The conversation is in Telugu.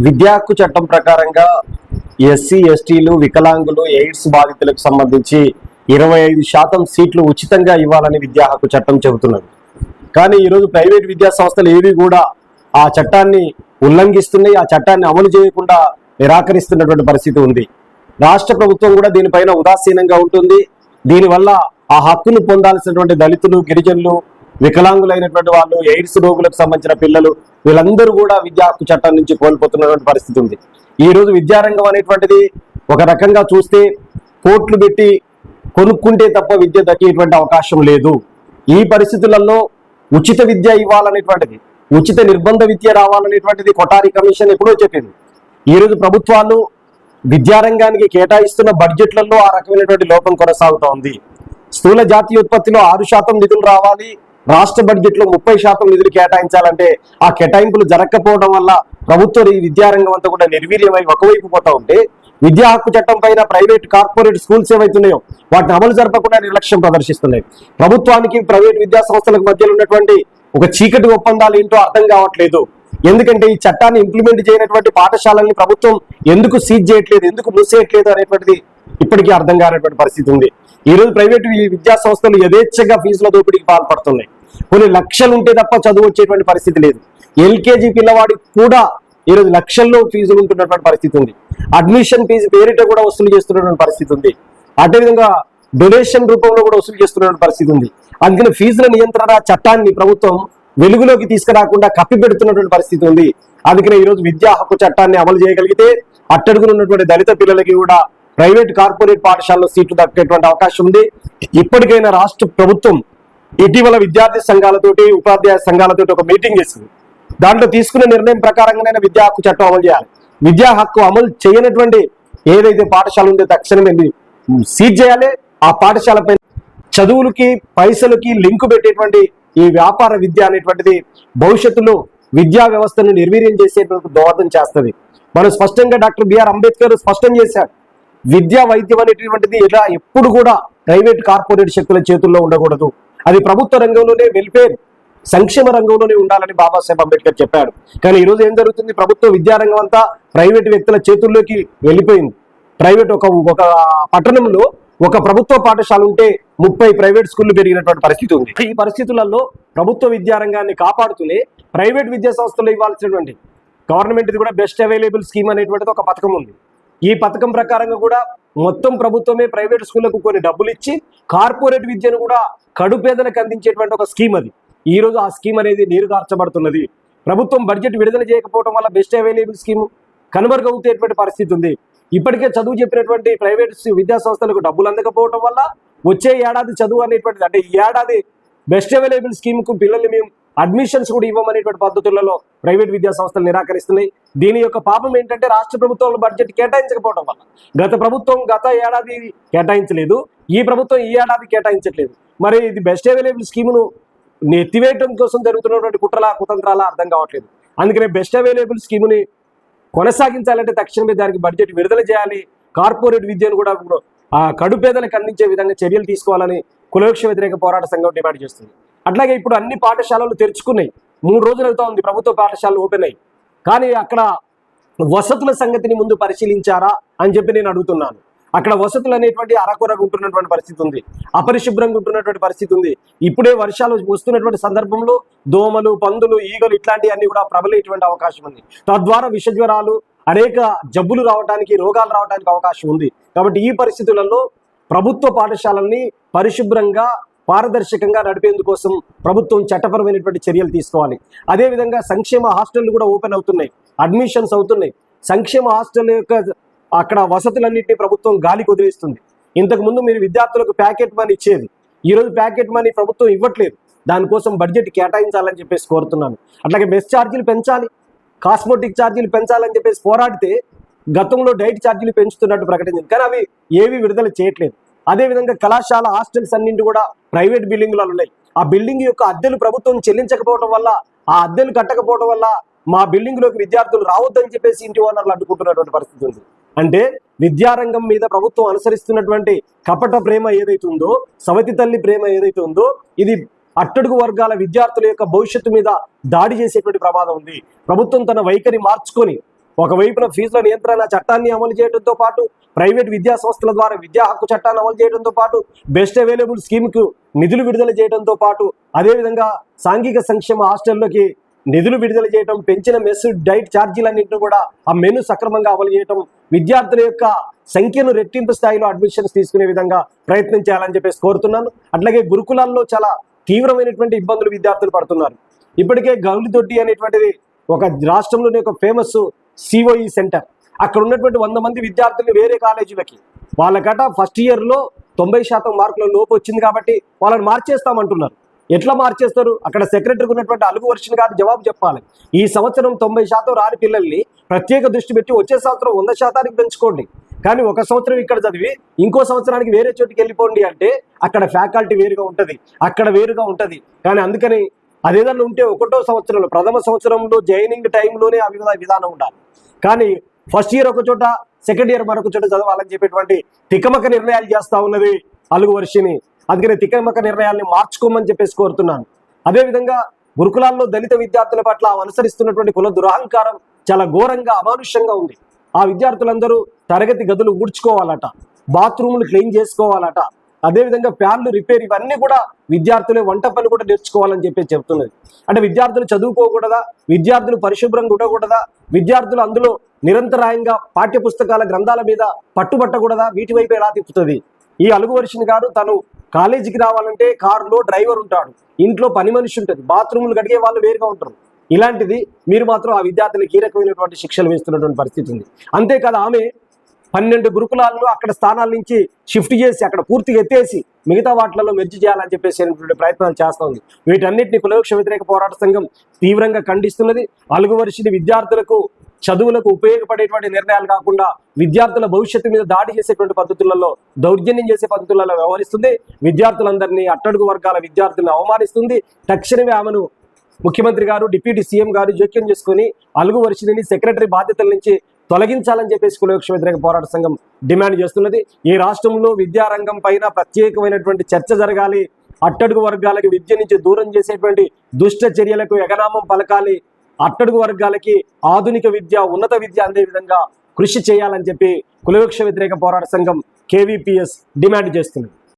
విద్యా హక్కు చట్టం ప్రకారంగా ఎస్సీ ఎస్టీలు వికలాంగులు ఎయిడ్స్ బాధితులకు సంబంధించి ఇరవై ఐదు శాతం సీట్లు ఉచితంగా ఇవ్వాలని విద్యా హక్కు చట్టం చెబుతున్నది. కానీ ఈరోజు ప్రైవేట్ విద్యా సంస్థలు ఏవి కూడా ఆ చట్టాన్ని ఉల్లంఘిస్తున్నాయి ఆ చట్టాన్ని అమలు చేయకుండా నిరాకరిస్తున్నటువంటి పరిస్థితి ఉంది. రాష్ట్ర ప్రభుత్వం కూడా దీనిపైన ఉదాసీనంగా ఉంటుంది. దీనివల్ల ఆ హక్కును పొందాల్సినటువంటి దళితులు గిరిజనులు వికలాంగులైనటువంటి వాళ్ళు ఎయిడ్స్ రోగులకు సంబంధించిన పిల్లలు వీళ్ళందరూ కూడా విద్యా హక్కు చట్టం నుంచి కోల్పోతున్నటువంటి పరిస్థితి ఉంది. ఈ రోజు విద్యారంగం అనేటువంటిది ఒక రకంగా చూస్తే కోట్లు పెట్టి కొనుక్కుంటే తప్ప విద్య దక్కేటువంటి అవకాశం లేదు. ఈ పరిస్థితులలో ఉచిత విద్య ఇవ్వాలనేటువంటిది ఉచిత నిర్బంధ విద్య రావాలనేటువంటిది కొటారి కమిషన్ ఎప్పుడో చెప్పింది. ఈ రోజు ప్రభుత్వాలు విద్యారంగానికి కేటాయిస్తున్న బడ్జెట్లలో ఆ రకమైనటువంటి లోపం కొనసాగుతోంది. స్థూల జాతీయ ఉత్పత్తిలో ఆరు శాతం నిధులు రావాలి రాష్ట్ర బడ్జెట్లో ముప్పై శాతం నిధులు కేటాయించాలంటే ఆ కేటాయింపులు జరగకపోవడం వల్ల ప్రభుత్వ ఈ విద్యారంగం అంతా కూడా నిర్వీర్యమై ఒకవైపు పోతా ఉంటే విద్యా హక్కు చట్టం పైన ప్రైవేట్ కార్పొరేట్ స్కూల్స్ ఏవైతున్నాయో వాటిని అమలు జరపకుండా నిర్లక్ష్యం ప్రదర్శిస్తున్నాయి. ప్రభుత్వానికి ప్రైవేట్ విద్యా సంస్థలకు మధ్యలో ఉన్నటువంటి ఒక చీకటి ఒప్పందాలు ఏంటో అర్థం కావట్లేదు. ఎందుకంటే ఈ చట్టాన్ని ఇంప్లిమెంట్ చేయనటువంటి పాఠశాలల్ని ప్రభుత్వం ఎందుకు సీజ్ చేయట్లేదు ఎందుకు మూసేయట్లేదు అనేటువంటిది ఇప్పటికీ అర్థం కానటువంటి పరిస్థితి ఉంది. ఈ రోజు ప్రైవేట్ విద్యా సంస్థలు యథేచ్ఛగా ఫీజుల దోపిడీకి పాల్పడుతున్నాయి. కొన్ని లక్షలు ఉంటే తప్ప చదువు వచ్చేటువంటి పరిస్థితి లేదు. ఎల్కేజీ పిల్లవాడికి కూడా ఈ రోజు లక్షల్లో ఫీజులు ఉంటున్నటువంటి పరిస్థితి ఉంది. అడ్మిషన్ ఫీజు పేరిట కూడా వసూలు చేస్తున్నటువంటి పరిస్థితి ఉంది. అదేవిధంగా డొనేషన్ రూపంలో కూడా వసూలు చేస్తున్నటువంటి పరిస్థితి ఉంది. అందుకని ఫీజుల నియంత్రణ చట్టాన్ని ప్రభుత్వం వెలుగులోకి తీసుకురాకుండా కప్పి పెడుతున్నటువంటి పరిస్థితి ఉంది. అందుకనే ఈరోజు విద్యా హక్కు చట్టాన్ని అమలు చేయగలిగితే అట్టడుగునున్నటువంటి దళిత పిల్లలకి కూడా ప్రైవేట్ కార్పొరేట్ పాఠశాలలో సీట్లు దక్కేటువంటి అవకాశం ఉంది. ఇప్పటికైనా రాష్ట్ర ప్రభుత్వం ఇటీవల విద్యార్థి సంఘాలతోటి ఉపాధ్యాయ సంఘాలతోటి ఒక మీటింగ్ చేసింది. దాంట్లో తీసుకున్న నిర్ణయం ప్రకారంగానైనా విద్యా హక్కు చట్టం అమలు చేయాలి. విద్యా హక్కు అమలు చేయనటువంటి ఏదైతే పాఠశాల ఉందో తక్షణమే సీజ్ చేయాలి. ఆ పాఠశాలపై చదువులకి పైసలకి లింకు పెట్టేటువంటి ఈ వ్యాపార విద్య అనేటువంటిది భవిష్యత్తులో విద్యా వ్యవస్థను నిర్వీర్యం చేసేటువంటి దోహదం చేస్తుంది. మనం స్పష్టంగా డాక్టర్ బిఆర్ అంబేద్కర్ స్పష్టం చేశారు విద్యా వైద్యం అనేటువంటిది ఇలా ఎప్పుడు కూడా ప్రైవేట్ కార్పొరేట్ శక్తుల చేతుల్లో ఉండకూడదు. అది ప్రభుత్వ రంగంలోనే వెల్ఫేర్ సంక్షేమ రంగంలోనే ఉండాలని బాబాసాహెబ్ అంబేద్కర్ చెప్పాడు. కానీ ఈ రోజు ఏం జరుగుతుంది? ప్రభుత్వ విద్యారంగం అంతా ప్రైవేట్ వ్యక్తుల చేతుల్లోకి వెళ్ళిపోయింది. ప్రైవేట్ ఒక ఒక పట్టణంలో ఒక ప్రభుత్వ పాఠశాల ఉంటే ముప్పై ప్రైవేట్ స్కూళ్ళు పెరిగినటువంటి పరిస్థితి ఉంది. ఈ పరిస్థితులలో ప్రభుత్వ విద్యారంగాన్ని కాపాడుతూనే ప్రైవేట్ విద్యా సంస్థలు ఇవ్వాల్సినటువంటి గవర్నమెంట్ కూడా బెస్ట్ అవైలబుల్ స్కీమ్ అనేటువంటిది ఒక పథకం ఉంది. ఈ పథకం ప్రకారంగా కూడా మొత్తం ప్రభుత్వమే ప్రైవేట్ స్కూళ్ళకు కొన్ని డబ్బులు ఇచ్చి కార్పొరేట్ విద్యను కూడా కడుపేదలకు అందించేటువంటి ఒక స్కీమ్ అది. ఈ రోజు ఆ స్కీమ్ అనేది నీరుగార్చబడుతున్నది. ప్రభుత్వం బడ్జెట్ విడుదల చేయకపోవడం వల్ల బెస్ట్ అవైలబుల్ స్కీమ్ కనుమరుగవుతేటువంటి పరిస్థితి ఉంది. ఇప్పటికే చదువు చెప్పినటువంటి ప్రైవేట్ విద్యా సంస్థలకు డబ్బులు అందకపోవడం వల్ల వచ్చే ఏడాది చదువు అనేటువంటిది అంటే ఈ ఏడాది బెస్ట్ అవైలబుల్ స్కీమ్కు పిల్లల్ని మేము అడ్మిషన్స్ కూడా ఇవ్వమనేటువంటి పద్ధతులలో ప్రైవేట్ విద్యా సంస్థలు నిరాకరిస్తున్నాయి. దీని యొక్క పాపం ఏంటంటే రాష్ట్ర ప్రభుత్వం బడ్జెట్ కేటాయించకపోవడం వల్ల. గత ప్రభుత్వం గత ఏడాది కేటాయించలేదు. ఈ ప్రభుత్వం ఈ ఏడాది కేటాయించట్లేదు. మరి ఇది బెస్ట్ అవైలబుల్ స్కీమ్ను ఎత్తివేయడం కోసం జరుగుతున్నటువంటి కుట్రల కుతంత్రాల అర్థం కావట్లేదు. అందుకనే బెస్ట్ అవైలబుల్ స్కీమ్ని కొనసాగించాలంటే తక్షణమే దానికి బడ్జెట్ విడుదల చేయాలి. కార్పొరేట్ విద్యను కూడా ఆ కడుపేదలకు అందించే విధంగా చర్యలు తీసుకోవాలని కులవృక్ష వ్యతిరేక పోరాట సంఘం డిమాండ్ చేస్తుంది. అట్లాగే ఇప్పుడు అన్ని పాఠశాలలు తెరుచుకున్నాయి. మూడు రోజులు అవుతా ఉంది ప్రభుత్వ పాఠశాలలు ఓపెన్ అయ్యి. కానీ అక్కడ వసతుల సంగతిని ముందు పరిశీలించారా అని చెప్పి నేను అడుగుతున్నాను. అక్కడ వసతులు అనేటువంటి అరకొరకు ఉంటున్నటువంటి పరిస్థితి ఉంది. అపరిశుభ్రంగా ఉంటున్నటువంటి పరిస్థితి ఉంది. ఇప్పుడే వర్షాలు వస్తున్నటువంటి సందర్భంలో దోమలు పందులు ఈగలు ఇట్లాంటివన్నీ కూడా ప్రబలేటువంటి అవకాశం ఉంది. తద్వారా విషజ్వరాలు అనేక జబ్బులు రావడానికి రోగాలు రావడానికి అవకాశం ఉంది. కాబట్టి ఈ పరిస్థితులలో ప్రభుత్వ పాఠశాలల్ని పరిశుభ్రంగా పారదర్శకంగా నడిపేందుకోసం ప్రభుత్వం చట్టపరమైనటువంటి చర్యలు తీసుకోవాలి. అదేవిధంగా సంక్షేమ హాస్టళ్ళు కూడా ఓపెన్ అవుతున్నాయి. అడ్మిషన్స్ అవుతున్నాయి. సంక్షేమ హాస్టల్ యొక్క అక్కడ వసతులన్నింటినీ ప్రభుత్వం గాలి కుదిరిస్తుంది ఇంతకు ముందు మీరు విద్యార్థులకు ప్యాకెట్ మనీ ఇచ్చేది. ఈరోజు ప్యాకెట్ మనీ ప్రభుత్వం ఇవ్వట్లేదు. దానికోసం బడ్జెట్ కేటాయించాలని చెప్పేసి కోరుతున్నాను. అట్లాగే మెస్ ఛార్జీలు పెంచాలి. కాస్మోటిక్ ఛార్జీలు పెంచాలని చెప్పేసి పోరాడితే గతంలో డైట్ ఛార్జీలు పెంచుతున్నట్టు ప్రకటించింది. కానీ అవి ఏవి విడుదల చేయట్లేదు. అదేవిధంగా కళాశాల హాస్టల్స్ అన్నింటి కూడా ప్రైవేట్ బిల్డింగ్లలో ఉన్నాయి. ఆ బిల్డింగ్ యొక్క అద్దెలు ప్రభుత్వం చెల్లించకపోవడం వల్ల ఆ అద్దెలు కట్టకపోవడం వల్ల మా బిల్డింగ్లోకి విద్యార్థులు రావద్దని చెప్పేసి ఇంటి ఓనర్లు అడ్డుకుంటున్నటువంటి పరిస్థితి ఉంది. అంటే విద్యారంగం మీద ప్రభుత్వం అనుసరిస్తున్నటువంటి కపట ప్రేమ ఏదైతే ఉందో సవతి తల్లి ప్రేమ ఏదైతే ఉందో ఇది అట్టడుగు వర్గాల విద్యార్థుల యొక్క భవిష్యత్తు మీద దాడి చేసేటువంటి ప్రమాదం ఉంది. ప్రభుత్వం తన వైఖరి మార్చుకొని ఒకవైపున ఫీజుల నియంత్రణ చట్టాన్ని అమలు చేయడంతో పాటు ప్రైవేట్ విద్యా సంస్థల ద్వారా విద్యా హక్కు చట్టాన్ని అమలు చేయడంతో పాటు బెస్ట్ అవైలబుల్ స్కీమ్కు నిధులు విడుదల చేయడంతో పాటు అదేవిధంగా సాంఘిక సంక్షేమ హాస్టల్లోకి నిధులు విడుదల చేయడం పెంచిన మెస్ డైట్ ఛార్జీలన్నింటినీ కూడా ఆ మెను సక్రమంగా అమలు చేయడం విద్యార్థుల యొక్క సంఖ్యను రెట్టింపు స్థాయిలో అడ్మిషన్స్ తీసుకునే విధంగా ప్రయత్నం చేయాలని చెప్పేసి కోరుతున్నాను. అట్లాగే గురుకులాల్లో చాలా తీవ్రమైనటువంటి ఇబ్బందులు విద్యార్థులు పడుతున్నారు. ఇప్పటికే గౌలిదొడ్డి అనేటువంటిది ఒక రాష్ట్రంలోని ఒక ఫేమస్ సిఓఈ సెంటర్ అక్కడ ఉన్నటువంటి వంద మంది విద్యార్థులు వేరే కాలేజీలకి. వాళ్ళకట ఫస్ట్ ఇయర్లో తొంభై శాతం మార్కుల లోపు వచ్చింది కాబట్టి వాళ్ళని మార్చేస్తామంటున్నారు. ఎట్లా మార్చేస్తారు? అక్కడ సెక్రటరీకి ఉన్నటువంటి అలుగు వర్షన్ కాదు జవాబు చెప్పాలి. ఈ సంవత్సరం తొంభై శాతం రాని పిల్లల్ని ప్రత్యేక దృష్టి పెట్టి వచ్చే సంవత్సరం వంద శాతానికి పెంచుకోండి. కానీ ఒక సంవత్సరం ఇక్కడ చదివి ఇంకో సంవత్సరానికి వేరే చోటుకి వెళ్ళిపోండి అంటే అక్కడ ఫ్యాకల్టీ వేరుగా ఉంటుంది. అక్కడ వేరుగా ఉంటుంది. కానీ అందుకని అదేదన్నా ఉంటే ఒకటో సంవత్సరంలో ప్రథమ సంవత్సరంలో జాయినింగ్ టైంలోనే ఆ విధానం ఉండాలి. కానీ ఫస్ట్ ఇయర్ ఒక చోట సెకండ్ ఇయర్ మరొక చోట చదవాలని చెప్పేటువంటి తికమక నిర్ణయాలు చేస్తా ఉన్నది అలుగు వర్షిని. అందుకనే తికమక నిర్ణయాల్ని మార్చుకోమని చెప్పేసి కోరుతున్నాను. అదేవిధంగా గురుకులాల్లో దళిత విద్యార్థుల పట్ల అనుసరిస్తున్నటువంటి కుల దురహంకారం చాలా ఘోరంగా అమానుష్యంగా ఉంది. ఆ విద్యార్థులందరూ తరగతి గదులు ఊడ్చుకోవాలట బాత్రూములు క్లీన్ చేసుకోవాలట అదేవిధంగా ఫ్యాన్లు రిపేర్ ఇవన్నీ కూడా విద్యార్థులే వంట పని కూడా నేర్చుకోవాలని చెప్పి చెప్తున్నది. అంటే విద్యార్థులు చదువుకోకూడదా? విద్యార్థులు పరిశుభ్రంగా ఉండకూడదా విద్యార్థులు అందులో నిరంతరాయంగా పాఠ్య పుస్తకాల గ్రంథాల మీద పట్టుబట్టకూడదా? వీటి వైపు ఎలా తిప్పుతుంది? ఈ అలుగు వర్షిని గారు తను కాలేజీకి రావాలంటే కారులో డ్రైవర్ ఉంటాడు. ఇంట్లో పని మనిషి ఉంటుంది. బాత్రూములు కడిగే వాళ్ళు వేరుగా ఉంటారు. ఇలాంటిది మీరు మాత్రం ఆ విద్యార్థులకు కీలకమైనటువంటి శిక్షలు వేస్తున్నటువంటి పరిస్థితి ఉంది. అంతేకాదు ఆమె పన్నెండు గురుకులాలను అక్కడ స్థానాల నుంచి షిఫ్ట్ చేసి అక్కడ పూర్తిగా ఎత్తేసి మిగతా వాటిలలో మెర్జి చేయాలని చెప్పేసి అనేటువంటి ప్రయత్నాలు చేస్తోంది. వీటన్నిటిని కులవృక్ష వ్యతిరేక పోరాట సంఘం తీవ్రంగా ఖండిస్తున్నది. అలుగువరిషిని విద్యార్థులకు చదువులకు ఉపయోగపడేటువంటి నిర్ణయాలు కాకుండా విద్యార్థుల భవిష్యత్తు మీద దాడి చేసేటువంటి పద్ధతులలో దౌర్జన్యం చేసే పద్ధతులలో వ్యవహరిస్తుంది. విద్యార్థులందరినీ అట్టడుగు వర్గాల విద్యార్థులను అవమానిస్తుంది. తక్షణమే ఆమెను ముఖ్యమంత్రి గారు డిప్యూటీ సీఎం గారు జోక్యం చేసుకుని అలుగు వర్షిని సెక్రటరీ బాధ్యతల నుంచి తొలగించాలని చెప్పేసి కులవృక్ష వ్యతిరేక పోరాట సంఘం డిమాండ్ చేస్తున్నది. ఈ రాష్ట్రంలో విద్యారంగం పైన ప్రత్యేకమైనటువంటి చర్చ జరగాలి. అట్టడుగు వర్గాలకి విద్య నుంచి దూరం చేసేటువంటి దుష్ట చర్యలకు ఎగనామం పలకాలి. అట్టడుగు వర్గాలకి ఆధునిక విద్య ఉన్నత విద్య అందే విధంగా కృషి చేయాలని చెప్పి కులవృక్ష వ్యతిరేక పోరాట సంఘం కేవీపీఎస్ డిమాండ్ చేస్తుంది